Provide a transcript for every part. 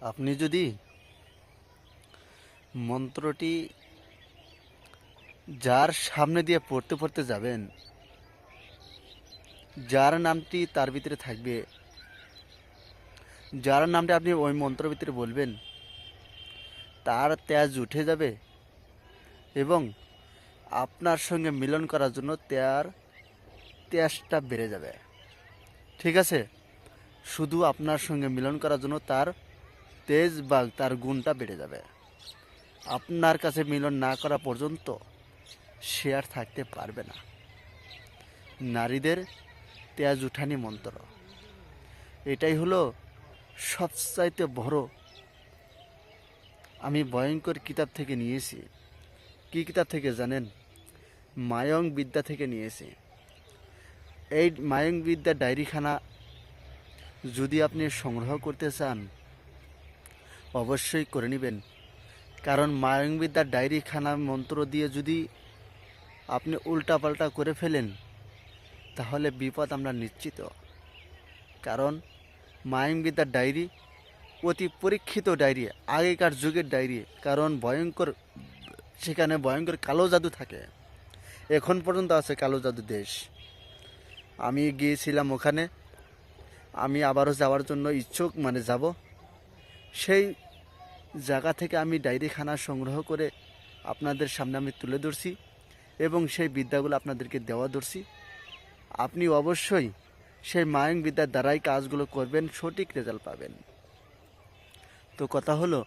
আপনি যদি মন্ত্রটি যার সামনে দিয়ে পড়তে পড়তে যাবেন, যার নামটি তার ভিতরে থাকবে, যার নামটি আপনি ওই মন্ত্রের ভিতরে বলবেন, তার তেজ উঠে যাবে এবং আপনার সঙ্গে মিলন করার জন্য তার তেজটা বেড়ে যাবে। ঠিক আছে? শুধু আপনার সঙ্গে মিলন করার জন্য তার তেজ বা তার গুণটা বেড়ে যাবে। আপনার কাছে মিলন না করা পর্যন্ত সে আর থাকতে পারবে না। নারীদের তেজ উঠানি মন্ত্র। এটাই হলো সবচাইতে বড়। আমি ভয়ঙ্কর কিতাব থেকে নিয়েছি। কি কিতাব থেকে জানেন? মায়ং বিদ্যা থেকে নিয়েছি। এই মায়ং বিদ্যা ডায়েরিখানা যদি আপনি সংগ্রহ করতে চান অবশ্যই করে নেবেন। কারণ মায়ংবিদ্যার ডায়েরিখানা মন্ত্র দিয়ে যদি আপনি উল্টাপাল্টা করে ফেলেন, তাহলে বিপদ আমরা নিশ্চিত। কারণ মায়ংবিদ্যার ডায়েরি অতি পরীক্ষিত ডায়েরি, আগেকার যুগের ডায়েরি। কারণ ভয়ঙ্কর, সেখানে ভয়ঙ্কর কালো জাদু থাকে। এখন পর্যন্ত আছে কালো জাদু দেশ। আমি গিয়েছিলাম ওখানে। আমি আবারও যাওয়ার জন্য ইচ্ছুক মানে যাব। সেই জায়গা থেকে আমি ডায়েরিখানা সংগ্রহ করে আপনাদের সামনে আমি তুলে ধরছি এবং সেই বিদ্যাগুলো আপনাদেরকে দেওয়া ধরছি। আপনি অবশ্যই সেই মায়ং বিদ্যার দ্বারাই কাজগুলো করবেন, সঠিক রেজাল্ট পাবেন। তো কথা হলো,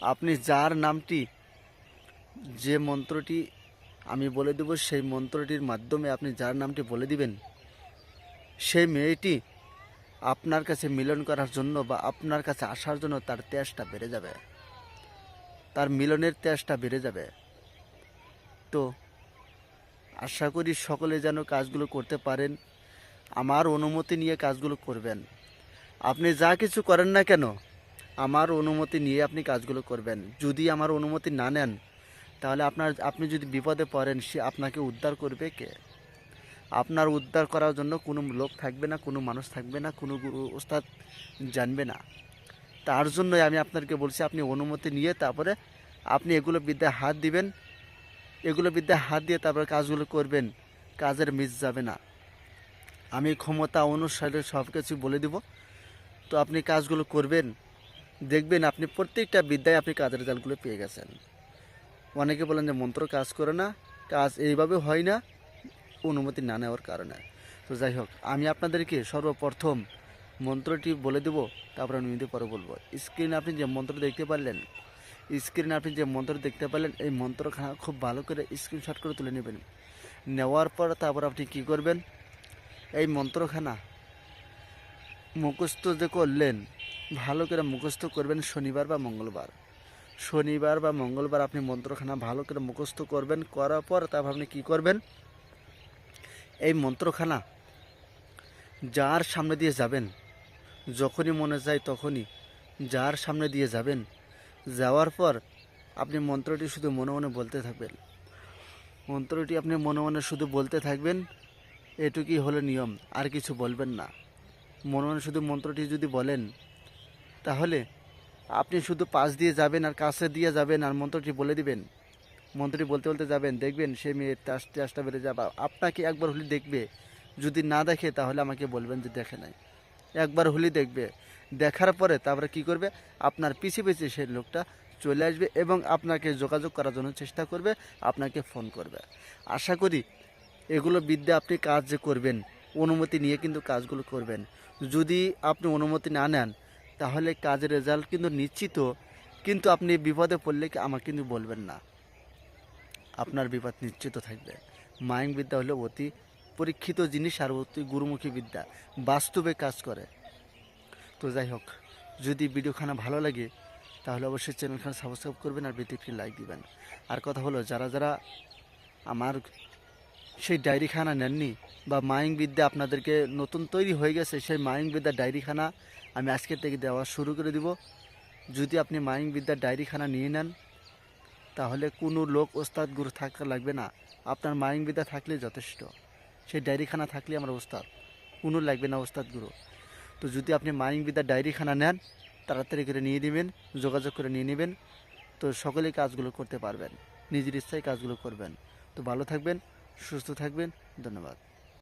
আপনি যার নামটি, যে মন্ত্রটি আমি বলে দেব, সেই মন্ত্রটির মাধ্যমে আপনি যার নামটি বলে দিবেন, সেই মেয়েটি আপনার কাছে মিলন করার জন্য বা আপনার কাছে আসার জন্য তার তেজটা বেড়ে যাবে। তার মিলনের তেজটা বেড়ে যাবে। তো, আশা করি সকলে যেন কাজগুলো করতে পারেন। আমার অনুমতি নিয়ে কাজগুলো করবেন। আপনি যা কিছু করেন না কেন, আমার অনুমতি নিয়ে আপনি কাজগুলো করবেন। যদি আমার অনুমতি না নেন, তাহলে আপনার, আপনি যদি বিপদে পড়েন, সে আপনাকে উদ্ধার করবে কে? আপনার উদ্ধার করার জন্য কোনো লোক থাকবে না, কোনো মানুষ থাকবে না, কোনো ওস্তাদ জানবে না। তার জন্যই আমি আপনাকে বলছি, আপনি অনুমতি নিয়ে তারপরে আপনি এগুলো বিদ্যায় হাত দিবেন, এগুলো বিদ্যায় হাত দিয়ে তারপরে কাজগুলো করবেন, কাজের মিস যাবে না। আমি ক্ষমতা, অনুসারে সব কিছু বলে দিব। তো আপনি কাজগুলো করবেন, দেখবেন আপনি প্রত্যেকটা বিদ্যায় আপনি কাজের রেজাল্টগুলো পেয়ে গেছেন। অনেকে বলেন যে মন্ত্র কাজ করে না, কাজ এইভাবে হয় না অনুমতি না নেওয়ার কারণে। তো যাই হোক, আমি আপনাদেরকে সর্বপ্রথম মন্ত্রটি বলে দেব, তারপর আমি পরে বলব। স্ক্রিনে আপনি যে মন্ত্র দেখতে পারলেন, স্ক্রিনে আপনি যে মন্ত্র দেখতে পারলেন, এই মন্ত্রখানা খুব ভালো করে স্ক্রিনশট করে তুলে নেবেন। নেওয়ার পর তারপর আপনি কি করবেন, এই মন্ত্রখানা মুখস্থ যে করলেন, ভালো করে মুখস্থ করবেন শনিবার বা মঙ্গলবার। শনিবার বা মঙ্গলবার আপনি মন্ত্রখানা ভালো করে মুখস্থ করবেন, করার পর তারপর আপনি কী করবেন এই মন্ত্রখানা যার সামনে দিয়ে যাবেন, যখনই মনে যায় তখনই যার সামনে দিয়ে যাবেন, যাওয়ার পর আপনি মন্ত্রটি শুধু মনে মনে বলতে থাকবেন। মন্ত্রটি আপনি মনে মনে শুধু বলতে থাকবেন, এটুকুই হলো নিয়ম, আর কিছু বলবেন না। মনে মনে শুধু মন্ত্রটি যদি বলেন, তাহলে আপনি শুধু পাশ দিয়ে যাবেন আর কাছে দিয়ে যাবেন আর মন্ত্রটি বলে দিবেন। মন্ত্রটি বলতে বলতে যাবেন, দেখবেন সে মেয়ের আস্তে আস্তে বেড়ে যাবে। আপনাকে একবার হলে দেখবে। যদি না দেখে, তাহলে আমাকে বলবেন যে দেখে নাই। একবার হলে দেখবে। দেখার পরে তারপরে কি করবে? আপনার পিছিয়ে পিছিয়ে সেই লোকটা চলে আসবে এবং আপনাকে যোগাযোগ করার জন্য চেষ্টা করবে, আপনাকে ফোন করবে। আশা করি এগুলো বিদ্যা আপনি কাজ যে করবেন, অনুমতি নিয়ে কিন্তু কাজগুলো করবেন। যদি আপনি অনুমতি না নেন, তাহলে কাজের রেজাল্ট কিন্তু নিশ্চিত। কিন্তু আপনি বিপদে পড়লে কি আমাকে কিন্তু বলবেন না। আপনার বিপদ নিশ্চিত থাকবে। মায়ং বিদ্যা হলো অতি পরীক্ষিত জিনিস আর অতি গুরুমুখী বিদ্যা। বাস্তবে কাজ করে। তো যাই হোক, যদি ভিডিওখানা ভালো লাগে, তাহলে অবশ্যই চ্যানেলখানা সাবস্ক্রাইব করবেন আর ভিডিওটি লাইক দিবেন। আর কথা হলো, যারা যারা আমার সেই ডায়েরিখানা নেননি বা মায়ং বিদ্যা আপনাদেরকে নতুন তৈরি হয়ে গেছে, সেই মায়ং বিদ্যার ডায়েরিখানা আমি আজকের থেকে দেওয়া শুরু করে দিব। যদি আপনি মায়ং বিদ্যার ডায়েরিখানা নিয়ে নেন তাহলে কোনো লোক ওস্তাদ গুরু থাকা লাগবে না। আপনার মায়ং বিদ্যা থাকলে যথেষ্ট। সেই ডায়েরিখানা থাকলে আমার ওস্তাদ। কোনো লাগবে না ওস্তাদ গুরু। তো যদি আপনি মায়ং বিদা ডায়েরিখানা নেন, তাড়াতাড়ি করে নিয়ে নেবেন, যোগাযোগ করে নিয়ে নেবেন, তো সকলেই কাজগুলো করতে পারবেন। নিজের ইচ্ছায় কাজগুলো করবেন। তো ভালো থাকবেন, সুস্থ থাকবেন। ধন্যবাদ।